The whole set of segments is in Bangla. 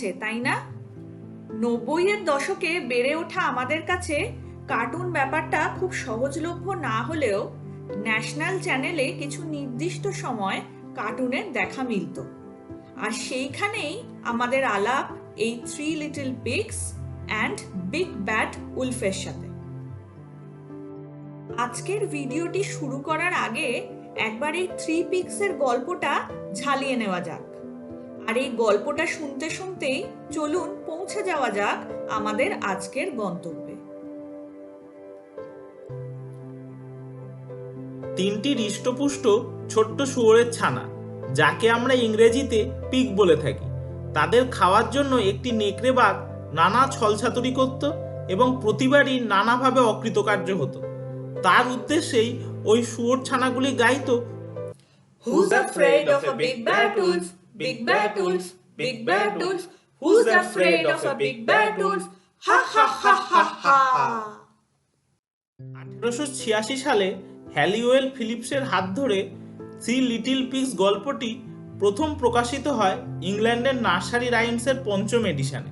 লাগছে তাই না? নব্বইয়ের দশকে বেড়ে ওঠা আমাদের কাছে কার্টুন ব্যাপারটা খুব সহজলভ্য না হলেও ন্যাশনাল চ্যানেলে কিছু নির্দিষ্ট সময় কার্টুনের দেখা মিলত। আর সেইখানেই আমাদের আলাপ, এই three little pigs and big bad উলফের সাথে। আজকের ভিডিওটি শুরু করার আগে একবার এই থ্রি পিক্সের গল্পটা ঝালিয়ে নেওয়া যাক। আর এই গল্পটা শুনতে শুনতেই চলুন পৌঁছে যাওয়া যাক আমাদের আজকের গন্তব্যে তিনটি হৃষ্টপুষ্ট ছোট্ট শুয়োরের ছানা যাকে আমরা ইংরেজিতে পিক বলে থাকি তাদের খাওয়ার জন্য একটি নেকড়ে বাঘ নানা ছলছাতুরি করত এবং প্রতিবারই নানাভাবে অকৃতকার্য হতো তার উদ্দেশ্যেই ওই শুয়োর ছানাগুলি গাইতো Who's afraid of a big bad wolf? Big bad wolf, big bad wolf. Who's afraid of a big bad wolf? Ha ha ha ha ha. আঠেরোশো ছিয়াশি সালে হ্যালিওয়েল ফিলিপসের হাত ধরে থ্রি লিটিল পিগস গল্পটি প্রথম প্রকাশিত হয় ইংল্যান্ডের নার্সারি রাইমসের পঞ্চম এডিশনে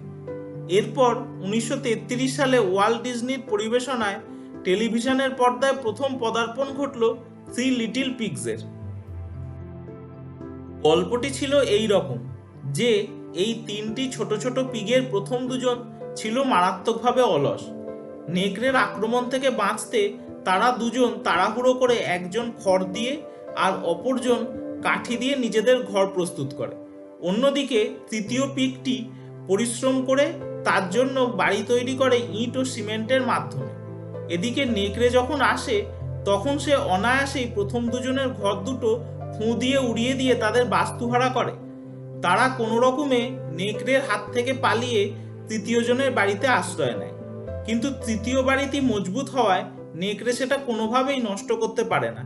এরপর উনিশশো তেত্রিশ সালে ওয়ার্ল্ড ডিজনির পরিবেশনায় টেলিভিশনের পর্দায় প্রথম পদার্পণ ঘটল থ্রি লিটিল পিগসের গল্পটি ছিল এই রকম, যে এই তিনটি ছোট ছোট পিগের প্রথম দুজন ছিল মারাত্মকভাবে অলস। নেকড়ের আক্রমণ থেকে বাঁচতে তারা দুজন তাড়াহুড়ো করে একজন খড় দিয়ে আর অপরজন কাঠি দিয়ে নিজেদের ঘর প্রস্তুত করে। অন্যদিকে তৃতীয় পিকটি পরিশ্রম করে তার জন্য বাড়ি তৈরি করে ইট ও সিমেন্টের মাধ্যমে। এদিকে নেকড়ে যখন আসে, তখন সে অনায়াসেই প্রথম দুজনের ঘর দুটো ফুঁ দিয়ে উড়িয়ে দিয়ে তাদের বাস্তুহারা করে। তারা কোনো রকমে নেকড়ের হাত থেকে পালিয়ে তৃতীয় জনের বাড়িতে আশ্রয় নেয়। কিন্তু তৃতীয় বাড়িটি মজবুত হওয়ায় নেকড়ে সেটা কোনোভাবেই নষ্ট করতে পারে না।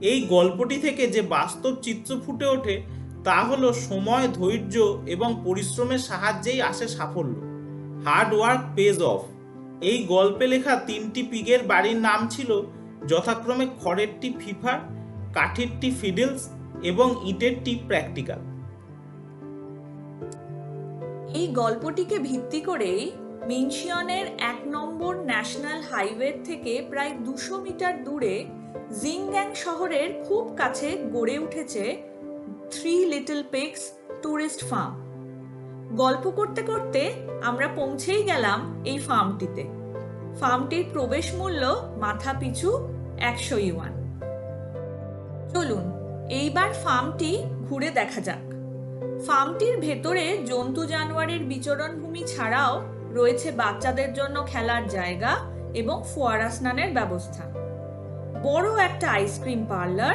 এই গল্পটি থেকে যে বাস্তব চিত্র ফুটে ওঠে, তা হলো সময়, ধৈর্য এবং পরিশ্রমের সাহায্যেই আসে সাফল্য। Hard work pays off. এই গল্পে লেখা তিনটি পিগের বাড়ির নাম ছিল যথাক্রমে খড়েরটি ফিফার কাঠেরটি ফিডেলস এবং ইটেরটি প্র্যাকটিক্যাল। এই গল্পটিকে ভিত্তি করেই মিনশিয়নের এক নম্বর ন্যাশনাল হাইওয়ে থেকে প্রায় দুশো মিটার দূরে জিংগ্যাং শহরের খুব কাছে গড়ে উঠেছে three little pigs tourist farm. গল্প করতে করতে আমরা পৌঁছেই গেলাম এই ফার্মটিতে। ফার্মটির প্রবেশ মূল্য মাথা পিছু একশো ইউয়ান। চলুন, এইবার ফার্মটি ঘুরে দেখা যাক। ফার্মটির ভেতরে জন্তু জানোয়ারের বিচরণ ভূমি ছাড়াও রয়েছে বাচ্চাদের জন্য খেলার জায়গা এবং ফোয়ারা স্নানের ব্যবস্থা। বড় একটা ice cream parlour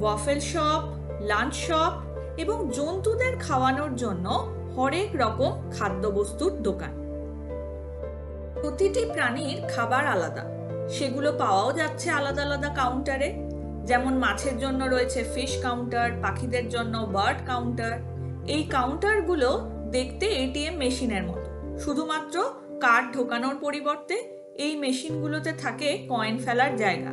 waffle shop lunch shop এবং জন্তুদের খাওয়ানোর জন্য হরেক রকম খাদ্যবস্তুর দোকান। প্রতিটি প্রাণীর খাবার আলাদা। সেগুলো পাওয়াও যাচ্ছে আলাদা আলাদা কাউন্টারে যেমন মাছের জন্য রয়েছে ফিশ কাউন্টার পাখিদের জন্য বার্ড কাউন্টার এই কাউন্টারগুলো দেখতে এটিএম মেশিনের মতো। শুধুমাত্র কার্ড ঢোকানোর পরিবর্তে এই মেশিনগুলোতে থাকে কয়েন ফেলার জায়গা।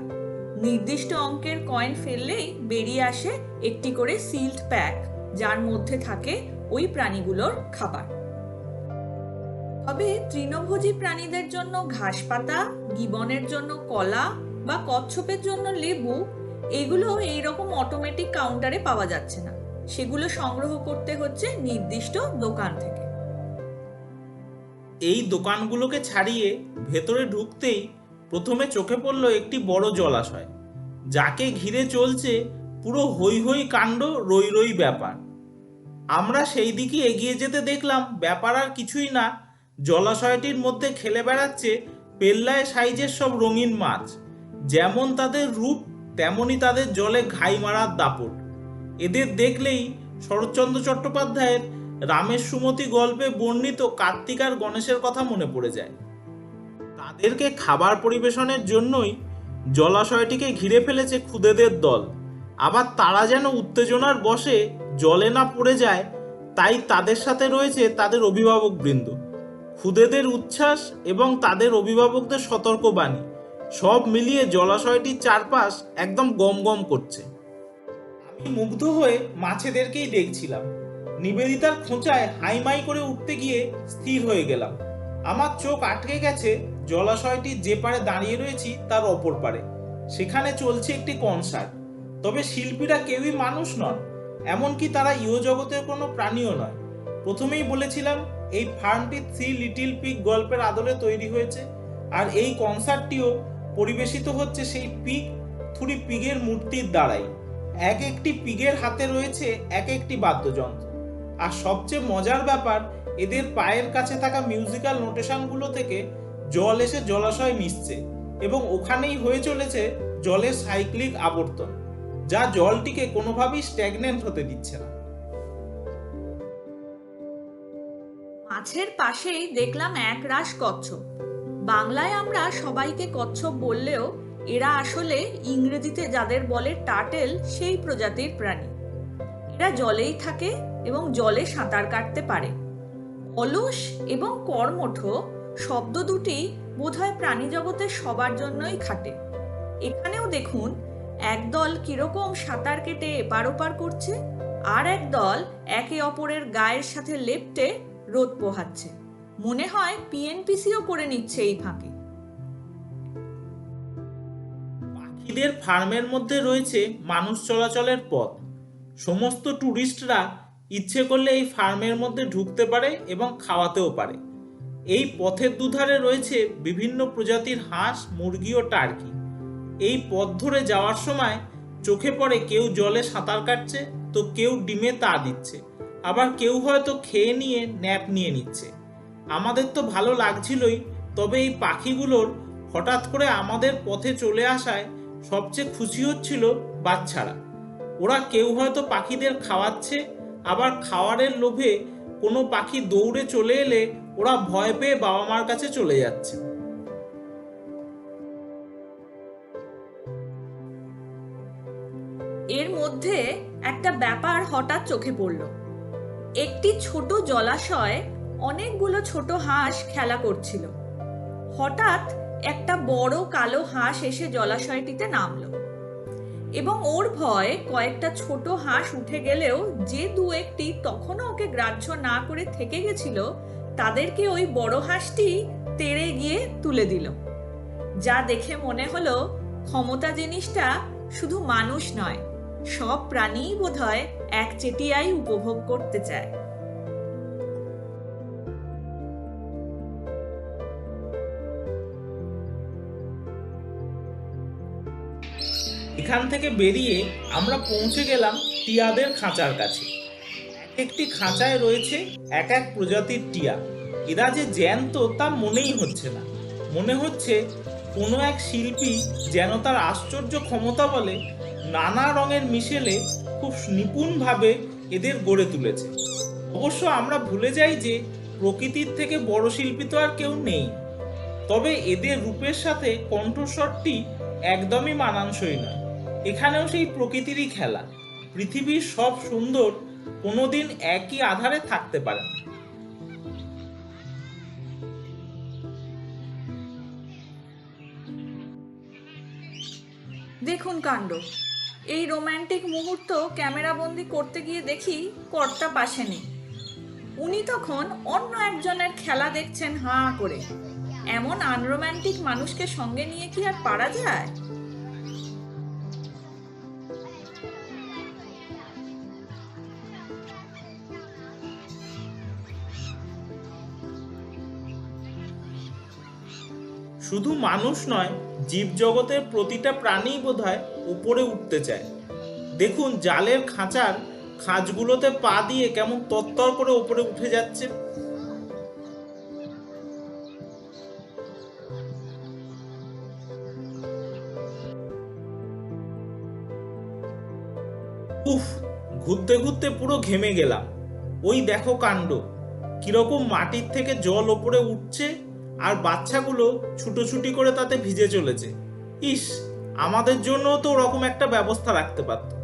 নির্দিষ্ট অঙ্কের কয়েন ফেললেই বেরিয়ে আসে একটি করে সিল্ড প্যাক যার মধ্যে থাকে ওই প্রাণীগুলোর খাবার। তবে তৃণভোজী প্রাণীদের জন্য ঘাস পাতা গিবনের জন্য কলা বা কচ্ছপের জন্য লেবু এগুলো এইরকম অটোমেটিক কাউন্টারে পাওয়া যাচ্ছে না। সেগুলো সংগ্রহ করতে হচ্ছে নির্দিষ্ট দোকান থেকে। এই দোকানগুলোকে ছাড়িয়ে ভেতরে ঢুকতেই প্রথমে চোখে পড়ল একটি বড় জলাশয়, যাকে ঘিরে চলছে পুরো হই হই কাণ্ড রই রই ব্যাপার। আমরা সেই দিকে এগিয়ে যেতে দেখলাম, ব্যাপার আর কিছুই না। জলাশয়টির মধ্যে খেলে বেড়াচ্ছে পেল্লায় সাইজের সব রঙিন মাছ, যেমন তাদের রূপ তেমনি তাদের জলে ঘাই মারার দাপট। এদের দেখলেই শরৎচন্দ্র চট্টোপাধ্যায়ের রামের সুমতি গল্পে বর্ণিত কার্তিক আর গণেশের কথা মনে পড়ে যায়। তাদেরকে খাবার পরিবেশনের জন্যই জলাশয়টিকে ঘিরে ফেলেছে খুদেদের দল। আবার তারা যেন উত্তেজনার বসে জলে না পড়ে যায়, তাই তাদের সাথে রয়েছে তাদের অভিভাবক বৃন্দ খুদেদের উচ্ছ্বাস এবং তাদের অভিভাবকদের সতর্কবাণী। সব মিলিয়ে জলাশয়টির চারপাশ একদম গম গম করছে। আমি মুগ্ধ হয়ে মাছেদেরকেই দেখছিলাম। নিবেদিতার খোঁচায় হাইমাই করে উঠতে গিয়ে স্থির হয়ে গেলাম। আমার চোখ আটকে গেছে জলাশয়টি যে পারে দাঁড়িয়ে রয়েছি তার অপর পারে সেখানে চলছে একটি কনসার্ট। তবে শিল্পীরা কেউই মানুষ নন, এমনকি তারা ইহ জগতের কোনো প্রাণীও নয়। প্রথমেই বলেছিলাম, এই ফার্মটি থ্রি লিটিল পিক গল্পের আদলে তৈরি হয়েছে, আর এই কনসার্টটিও পরিবেশিত হচ্ছে সেই পিগ থুরি পিগের মূর্তির দ্বারাই। এক একটি পিগের হাতে রয়েছে এক একটি বাদ্যযন্ত্র। আর সবচেয়ে মজার ব্যাপার, এদের পায়ের কাছে থাকা মিউজিক্যাল নোটেশনগুলো থেকে জল এসে জলাশয় মিশছে এবং ওখানেই হয়ে চলেছে জলের সাইক্লিক আবর্তন, যা জলটিকে কোনোভাবেই স্ট্যাগনেন্ট হতে দিচ্ছে না। মাছের পাশেই দেখলাম এক রাস কচ্ছপ। বাংলায় আমরা সবাইকে কচ্ছপ বললেও এরা আসলে ইংরেজিতে যাদের বলে টাটেল, সেই প্রজাতির প্রাণী। এরা জলেই থাকে এবং জলে সাঁতার কাটতে পারে। অলস এবং কর্মঠ শব্দ দুটি বোধহয় প্রাণী জগতের সবার জন্যই খাটে। এখানেও দেখুন, একদল কীরকম সাঁতার কেটে এপার ওপার করছে, আর এক দল একে অপরের গায়ের সাথে লেপটে রোদ পোহাচ্ছে। মনে হয় পিএনপিসিও করে নিচ্ছে এই ফাঁকে। পাখিদের ফার্মের মধ্যে রয়েছে মানুষ চলাচলের পথ। সমস্ত ট্যুরিস্টরা ইচ্ছে করলে এই ফার্মের মধ্যে ঢুকতে পারে এবং খাওয়াতেও পারে। এই পথের দুধারে রয়েছে বিভিন্ন প্রজাতির হাঁস, মুরগি ও টার্কি। এই পথ ধরে যাওয়ার সময় চোখে পড়ে কেউ জলে সাঁতার কাটছে, তো কেউ ডিমে তা দিচ্ছে। আবার কেউ হয়তো খেয়ে নিয়ে ন্যাপ নিয়ে নিচ্ছে। আমাদের তো ভালো লাগছিলই, তবে এই পাখিগুলোর হঠাৎ করে আমাদের পথে চলে আসায় সবচেয়ে খুশি হচ্ছিল বাচ্চারা। ওরা কেউ হয়তো পাখিদের খাওয়াচ্ছে, আবার খাওয়ারের লোভে কোনো পাখি দৌড়ে চলে এলে ওরা ভয় পেয়ে বাবা মার কাছে চলে যাচ্ছে। এর মধ্যে একটা ব্যাপার হঠাৎ চোখে পড়ল। একটি ছোট জলাশয় অনেকগুলো ছোট হাঁস খেলা করছিল। হঠাৎ একটা বড় কালো হাঁস এসে জলাশয়টিতে নামলো এবং ওর ভয়ে কয়েকটা ছোট হাঁস উঠে গেলেও যে দু একটি তখনও ওকে গ্রাহ্য না করে থেকে গেছিল, তাদেরকে ওই বড় হাঁসটি তেড়ে গিয়ে তুলে দিল, যা দেখে মনে হলো ক্ষমতা জিনিসটা শুধু মানুষ নয়, সব প্রাণীই বোধহয় এক চেটিয়াই উপভোগ করতে চায়। এখান থেকে বেরিয়ে আমরা পৌঁছে গেলাম টিয়াদের খাঁচার কাছে। একটি খাঁচায় রয়েছে এক এক প্রজাতির টিয়া। এরা যে জ্যান্ত তা মনেই হচ্ছে না। মনে হচ্ছে কোনো এক শিল্পী যেন তার আশ্চর্য ক্ষমতা বলে নানা রঙের মিশেলে খুব নিপুণভাবে এদের গড়ে তুলেছে। অবশ্য আমরা ভুলে যাই যে প্রকৃতির থেকে বড় শিল্পী তো আর কেউ নেই। তবে এদের রূপের সাথে কণ্ঠস্বরটি একদমই মানানসই নয়। এখানেও সেই প্রকৃতিরই খেলা। পৃথিবীর সব সুন্দর কোনোদিন একই আধারে থাকতে পারে না। দেখুন কাণ্ড। এই রোম্যান্টিক মুহূর্ত ক্যামেরাবন্দি করতে গিয়ে দেখি কর্তা পাশে নেই। উনি তখন অন্য একজনের খেলা দেখছেন হাঁ করে। এমন আনরোম্যান্টিক মানুষকে সঙ্গে নিয়ে কি আর পারা যায়? শুধু মানুষ নয় জীবজগতের প্রতিটা প্রাণীই বোধহয় উপরে উঠতে চায়। দেখুন, জালের খাঁচার খাঁজগুলোতে পা দিয়ে কেমন তত্তর করে উপরে উঠে যাচ্ছে। উফ, ঘুরতে ঘুরতে পুরো ঘেমে গেলাম। ওই দেখো কাণ্ড। কীরকম মাটির থেকে জল ওপরে উঠছে আর বাচ্চাগুলো ছুটোছুটি করে তাতে ভিজে চলেছে। ইস, আমাদের জন্য তো ওরকম একটা ব্যবস্থা রাখতে পারত।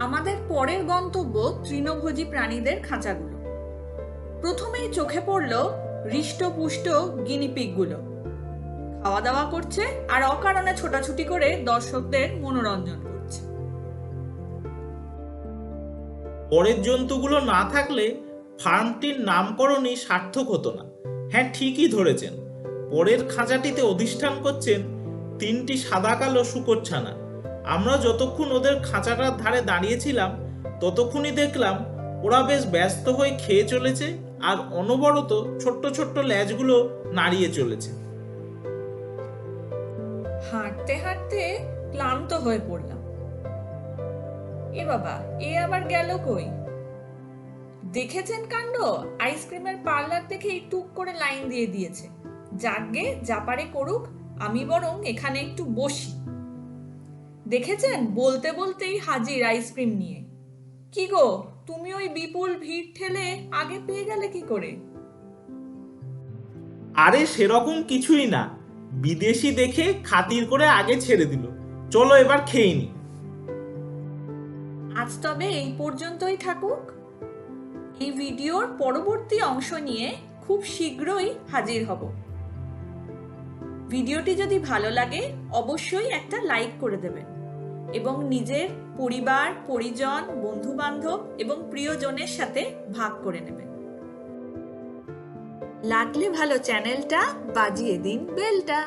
আমাদের পরের গন্তব্য তৃণভোজী প্রাণীদের খাঁচাগুলো। প্রথমেই চোখে পড়ল হৃষ্টপুষ্ট গিনিপিগগুলো খাওয়া দাওয়া করছে আর অকারণে ছোটাছুটি করে দর্শকদের মনোরঞ্জন করছে। পরের জন্তুগুলো না থাকলে ফার্মটির নামকরণই সার্থক হতো না। হ্যাঁ ঠিকই ধরেছেন। পরের খাঁচাটিতে অধিষ্ঠান করছেন তিনটি সাদা কালো শুকরছানা আমরা যতক্ষণ ওদের খাঁচাটার ধারে দাঁড়িয়েছিলাম, ততক্ষণই দেখলাম ওরা বেশ ব্যস্ত হয়ে খেয়ে চলেছে আর অনবরত ছোট্ট ছোট্ট ল্যাজগুলো নাড়িয়ে চলেছে। হাঁটতে হাঁটতে ক্লান্ত হয়ে পড়লাম। এ বাবা, এ আবার গেল কই? দেখেছেন কাণ্ড? আইসক্রিমের পার্লার দেখে টুক করে লাইন দিয়ে দিয়েছে। যাকগে, যা পারে করুক, আমি বরং এখানে একটু বসি। দেখেছেন? বলতে বলতেই হাজির আইসক্রিম নিয়ে। কি গো, তুমি ওই বিপুল ভিড় ঠেলে আগে পেয়ে গেলে কি করে? আরে সেরকম কিছুই না। বিদেশি দেখে খাতির করে আগে ছেড়ে দিল। চলো এবার খেয়ে নি। আজ তবে এই পর্যন্তই থাকুক। এই ভিডিওর পরবর্তী অংশ নিয়ে খুব শীঘ্রই হাজির হব। ভিডিওটি যদি ভালো লাগে, অবশ্যই একটা লাইক করে দেবেন এবং নিজের পরিবার, পরিজন বন্ধু বান্ধব এবং প্রিয়জনের সাথে ভাগ করে নেবেন। লাগলে ভালো চ্যানেলটা, বাজিয়ে দিন বেলটা।